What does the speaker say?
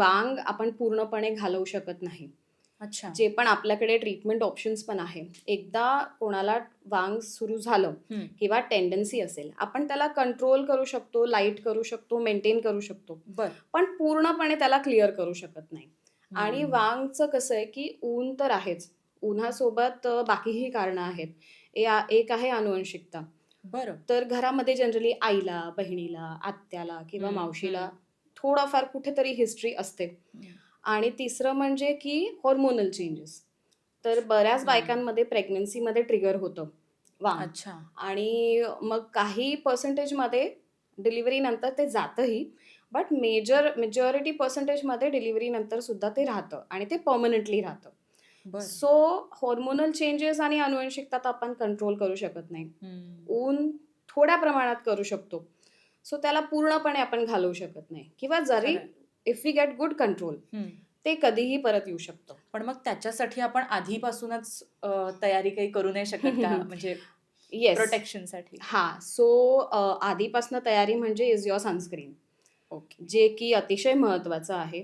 वांग आपण पूर्णपणे घालवू शकत नाही. अच्छा. जे पण आपल्याकडे ट्रीटमेंट ऑप्शन्स पण आहे. एकदा कोणाला वांग सुरू झालं. किंवा टेंडन्सी असेल आपण त्याला कंट्रोल करू शकतो लाइट करू शकतो मेंटेन करू शकतो. पण पूर्णपणे त्याला क्लिअर करू शकत नाही. आणि. वांगचं कसं आहे की ऊन तर आहेच. उन्हासोबत बाकीही कारणं आहेत. एक आहे अनुवंशिकता बरं. तर घरामध्ये जनरली आईला बहिणीला आत्याला किंवा मावशीला. थोडाफार कुठेतरी हिस्ट्री असते. आणि तिसरं म्हणजे की हॉर्मोनल चेंजेस तर बऱ्याच. बायकांमध्ये प्रेग्नन्सीमध्ये ट्रिगर होतं. वांग अच्छा. आणि मग काही पर्सेंटेजमध्ये डिलिव्हरी नंतर ते जातंही बट मेजर मेजॉरिटी पर्सेंटेजमध्ये डिलिव्हरी नंतर सुद्धा ते राहतं आणि ते परमनंटली राहतं. सो हॉर्मोनल चेंजेस आणि अनुवंशिकता तर आपण कंट्रोल करू शकत नाही. ऊन थोड्या प्रमाणात करू शकतो. सो त्याला पूर्णपणे आपण घालवू शकत नाही. किंवा जरी. If we get good control ते कधीही परत येऊ शकतं. पण मग त्याच्यासाठी आपण आधीपासूनच तयारी काही करू नाही शकत का? म्हणजे येस प्रोटेक्शनसाठी. हा. सो आधीपासून तयारी म्हणजे इज युअर सनस्क्रीन ओके जे की अतिशय महत्वाचं आहे.